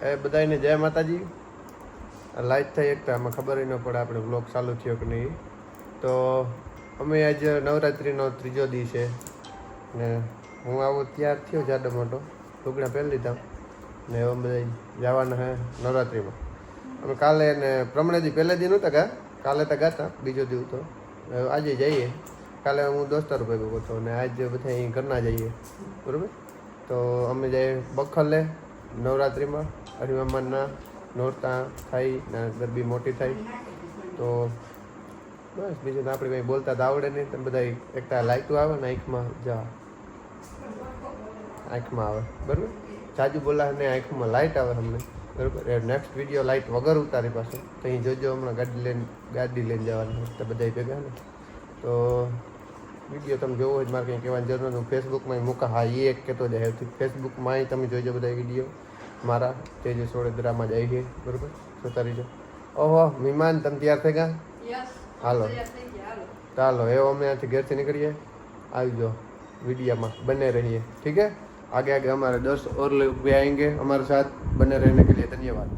એ બધાને જય માતાજી. લાઈટ થઈ એક તો આમાં ખબર ન પડે આપણે બ્લોગ ચાલુ થયો કે નહીં. તો અમે આજે નવરાત્રિનો ત્રીજો દી છે. ને હું આવો તૈયાર થયો જાડો મોટો. લુગડા પહેરી લીધા. ને હવે બધા જવાના હે નવરાત્રિમાં. અમે કાલે ને પ્રમણેથી પહેલે દી નહોતા ગયા કાલે તો ગાતા, બીજો દિવસ તો આજે જઈએ. કાલે હું દોસ્તારો ભેગો હતો અને આજે બધા અહીં ઘરના જઈએ. બરાબર? તો અમે જઈએ બખલે નવરાત્રિમાં. હરિમામાના નોરતા થાય ને ગરબી મોટી થાય. તો બસ, બીજું તો આપણે કંઈ બોલતા તો આવડે નહીં, તમે બધા એકતા લાઇટું આવે ને આંખમાં જા આંખમાં આવે. બરાબર? જાજુ બોલા ને આંખમાં લાઇટ આવે અમને. બરાબર? એ નેક્સ્ટ વીડિયો લાઇટ વગર ઉતારી પાસે તો અહીં જોજો, હમણાં ગાડી લઈને ગાડી લઈને જવાનું તો બધા ભેગા ને. તો વીડિયો તમે જોવો હોય મારે કંઈ કહેવાની જરૂર નથી. હું ફેસબુકમાં મૂકા. હા, એ એક કહેતો જાય ફેસબુકમાં તમે જોઈજો બધા વીડિયો મારા તેજસ વડોદરામાં જ આવી છે બરોબર? જોતા રહીજો ઓહો વિમાન તમે તૈયાર થઈ ગયા? હાલો. ચાલો એવો અમે ત્યાંથી ઘેરથી નીકળીએ. આવી જાઓ વિડીયામાં બંને રહીએ. ઠીક છે? આગે આગે અમારે દસ ઓર લોગ ભી આએંગે અમારે સાથ બંને રહેને કે લીએ ધન્યવાદ.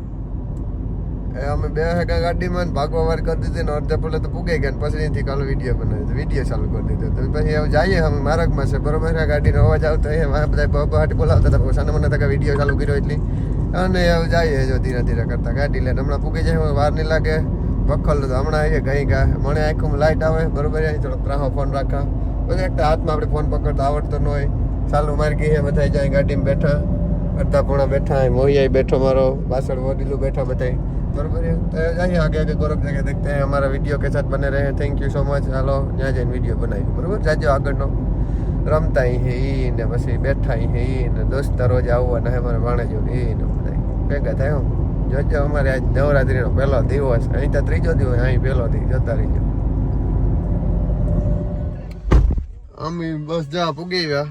એ અમે બે હગા ગાડીમાં ભાગવા વાર કરી દીધી ને અડધા પેલા તો પૂગે ગયા પછી અહીંથી કાલો વીડિયો બનાવી તો વીડિયો ચાલુ કરી દીધો તો પછી હવે જઈએ અમે માર્ગમાં છે. બરોબર ગાડીનો અવાજ આવતો એમાં બધા બાબા હાટી બોલાવતા હતા. સાને મને તકા વીડિયો ચાલુ કર્યો એટલી. અને એવું જઈએ જો ધીરે ધીરે કરતા. ગાડી લઈને હમણાં પૂગી જાય વાર નહીં લાગે. વખલ તો હમણાં આવીએ ગઈ ગા મને આંખમાં લાઈટ આવે. બરોબર થોડોક ત્રાહો ફોન રાખા. પછી એક હાથમાં આપણે ફોન પકડતા આવડતો ન હોય. ચાલુ મારી હે બધા જાય ગાડીમાં બેઠા. અડધા પોણા બેઠા મોહિયા બેઠો મારો પાછળ વડીલું બેઠા બધા બરોબર है तो जाइए आगे आगे गौरव जगह देखते हैं हमारा वीडियो के साथ बने रहे थैंक यू સો મચ હાલો ત્યાં જઈને વિડીયો બનાવી બરોબર જાજો આગળનો રમતા અહીં હે ઈ ને પછી બેઠા અહીં હે ઈ ને દોસ્ત રોજ આવવાના હે મારા ભાણેજો ને ઈ ને બધા ભેગા થાય હો. જોજો અમારે આજ નવરાત્રીનો પહેલો દિવસ અહીં તો ત્રીજો દિવસ અહીં પહેલો દી જતા રહીજો અમે બસ જા પૂગી ગયા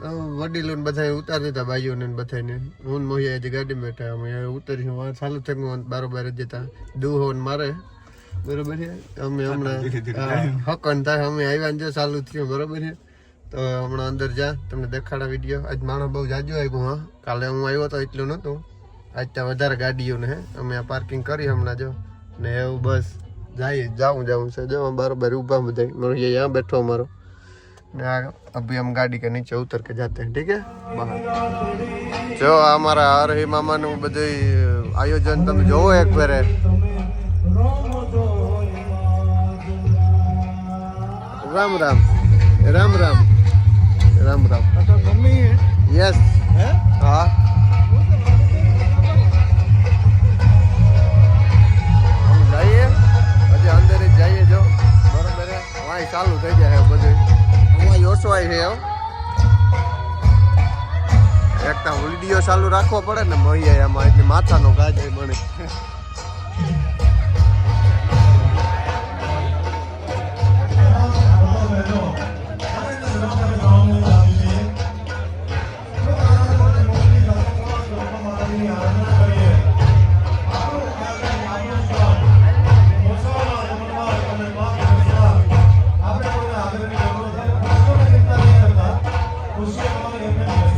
વડીલો ને બધા ઉતાર દેતા ભાઈઓને બધાને. હું મોહિયા જે ગાડી બેઠા અમે ઉતરીશું. ચાલુ થઈ હું બારોબાર જતા. દુહો ને મારે. બરોબર છે? અમે હમણાં હકન થાય અમે આવ્યા જો ચાલુ થયું બરોબર છે? તો હમણાં અંદર જા તમને દેખાડા વીડિયો. આજ માણસ બહુ જાજુ આવ્યું હા. કાલે હું આવ્યો તો એટલું નહોતું. આજ ત્યાં વધારે ગાડીઓ ને અમે આ પાર્કિંગ કરી હમણાં જો. ને એવું બસ જાય જાઉં જાઉં છે. જો બરોબર ઊભા બધા. મારો અહીંયા બેઠો અમારો. अभी हम गाड़ी के नीचे उतर के जाते हैं ठीक है બહાર જો આ અમારા હરહી મામાનું બધું આયોજન તમે જોવો એક ફેરે રામ રામ રામ રામ રામ રામ યસ હા ઓછવાય છે એમ એક તો વીડિયો ચાલુ રાખવો પડે ને મહી એમાં એટલે માથાનો ગાજ બને. Amen.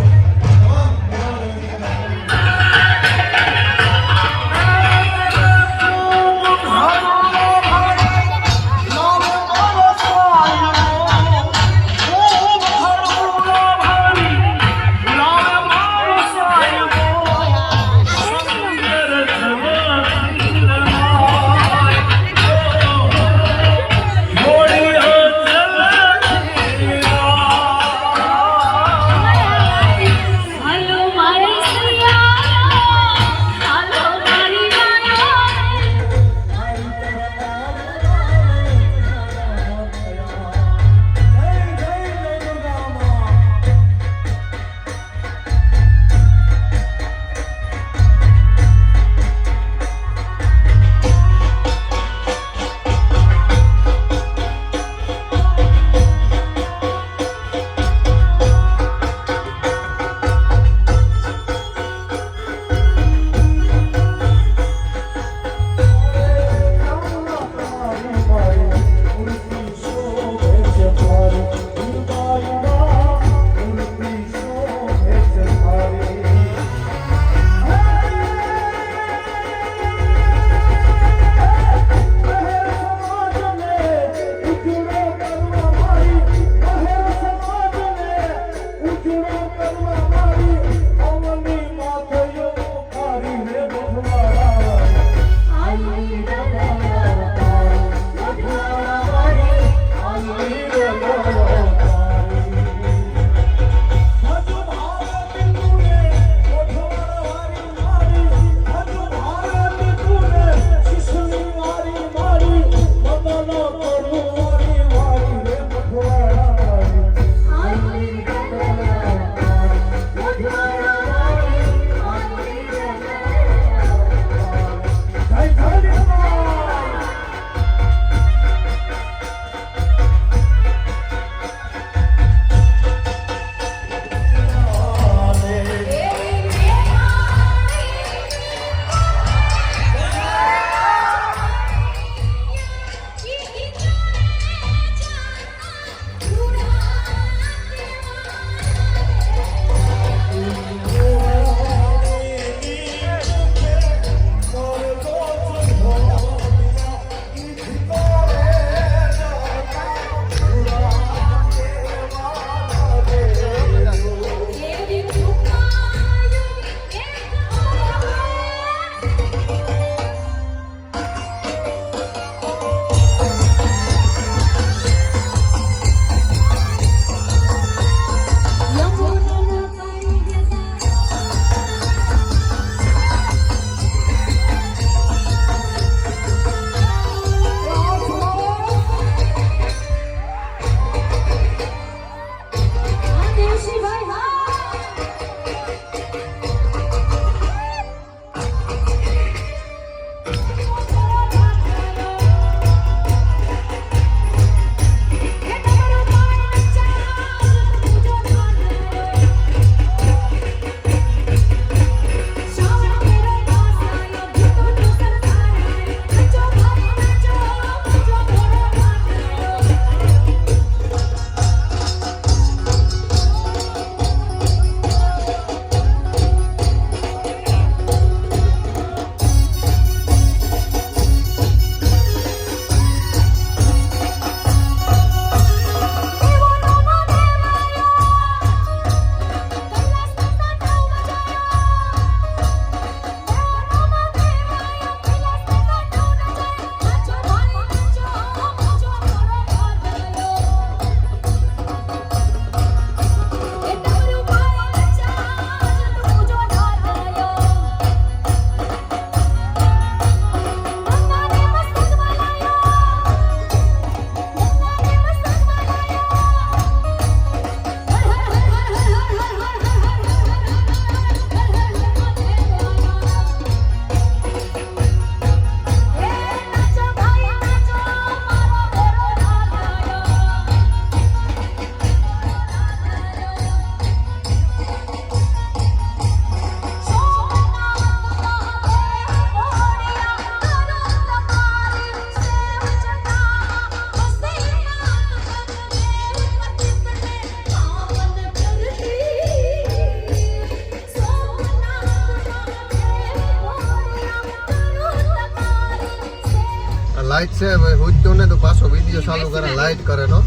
લાઈટ છે ભાઈ હુજતો ને તો પાછો વીડિયો ચાલુ કરે લાઈટ કરે નો.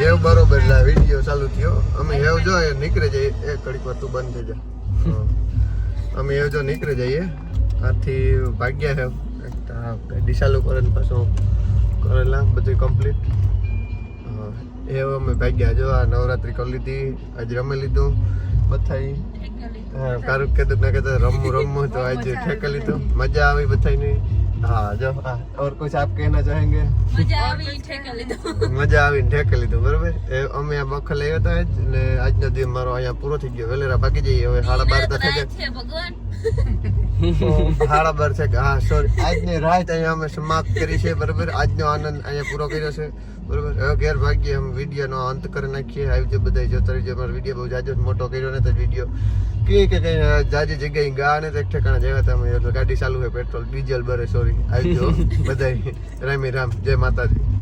હેવ બરોબર લા વીડિયો ચાલુ થયો. અમે હેવ જો નીકળી જઈએ. એ ઘડીક વાર તું બંધ થઈ જા. હા. અમે હેવ જો નીકળી જઈએ. આથી ભાગ્યા હેવ. ગાડી ચાલુ કરે ને પાછું કરેલા બધું કમ્પ્લીટ એવો અમે ભાગ્યા જો આ નવરાત્રી કરી લીધી. આજે રમી લીધું બથાઈ હા કારું કહેતું ના કહેતું રમવું રમવું તો આજે ઠેકા લીધું. મજા આવી બધાની હા જો હા ઓર કુછ આપ કહેના ચાહેંગે મજા આવી ઠેકા લીધો મજા આવીને ઠેકે લીધું બરોબર એ અમે આ બખલ આવ્યા હતા ને આજનો દિવસ મારો અહીંયા પૂરો થઈ ગયો. વેલેરા ભાગી જઈએ હવે સાડા બાર તો થઈ ભગવાન. ગયા સાડા બાર છે હા સોરી આજની રાત અહીંયા અમે સમાપ્ત કરી છે, બરાબર? આજનો આનંદ અહીંયા પૂરો કર્યો છે, બરાબર? હવે ઘેર ભાગીએ અમે વિડીયોનો અંત કરી નાખીએ. આવી જે બધા જોતા રહીજો. અમારો વીડિયો બહુ જાજો મોટો કર્યો ને તો વીડિયો કે કે કઈ જાજી જગ્યાએ ગા ને તો એક ઠેકાણે જવા તમે એટલે ગાડી ચાલુ હોય પેટ્રોલ, ડીઝલ બરે સોરી આવી જો બધા રામી રામ. જય માતાજી.